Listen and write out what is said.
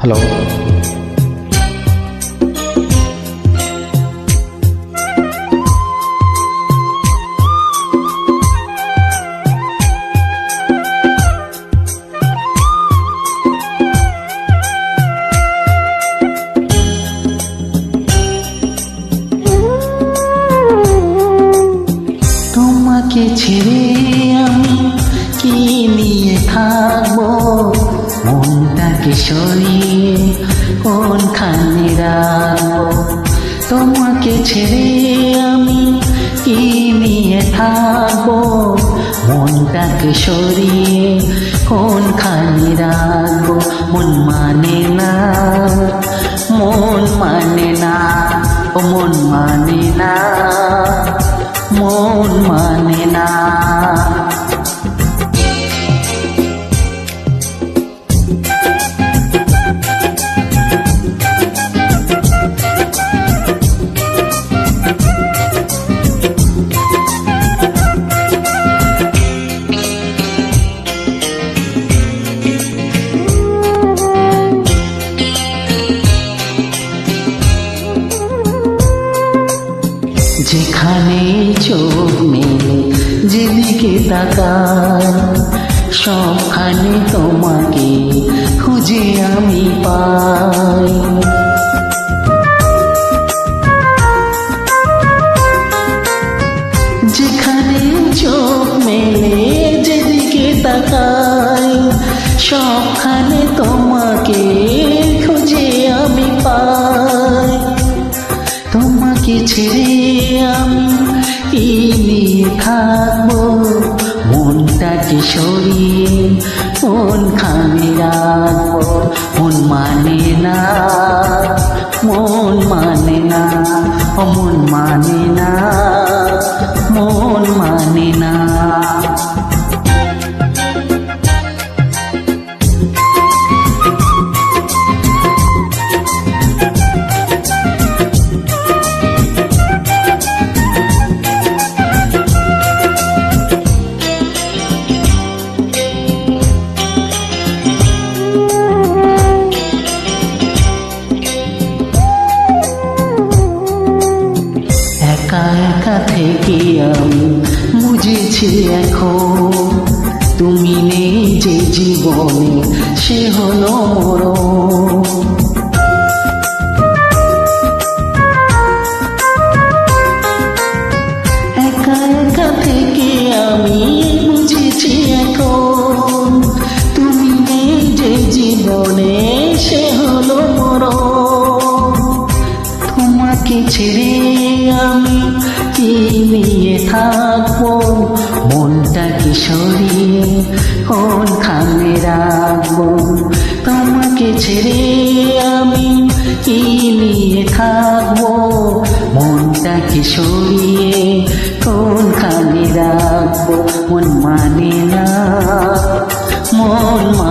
Hello তোমাকে ছেড়ে আমি কি নিয়ে থাকব? মনটাকে সরিয়ে কোনখানে তোমাকে ছেড়ে আমি কি নিয়ে থাকব? মনটাকে সরিয়ে কোনখানে রাখব? মন মানে না, মন মানে যেখানে চোখ মেলে যেদিকে তাকাই, সবখানে তোমাকে খুঁজে আমি পাই। যেখানে চোখ মেলে, যেদিকে তাকাই, সবখানে তোমাকে তোমাকে ছেড়ে আমি নিয়ে থাকব মনটাকে সরিয়ে, মন খানে রাখব। মন মানে না, মন মানে না মন মানে না, মন মানে না। থেকে আমি বুঝেছি এখন তুমি নেই যে জীবনে সে হলো ছেড়ে আমি কি নিয়ে থাকব মনটাকে সরিয়ে কোনখানে রাখব? তোমাকে ছেড়ে আমি কি নিয়ে থাকব? মনটাকে সরিয়ে কোনখানে রাখব? মন মানে না মানে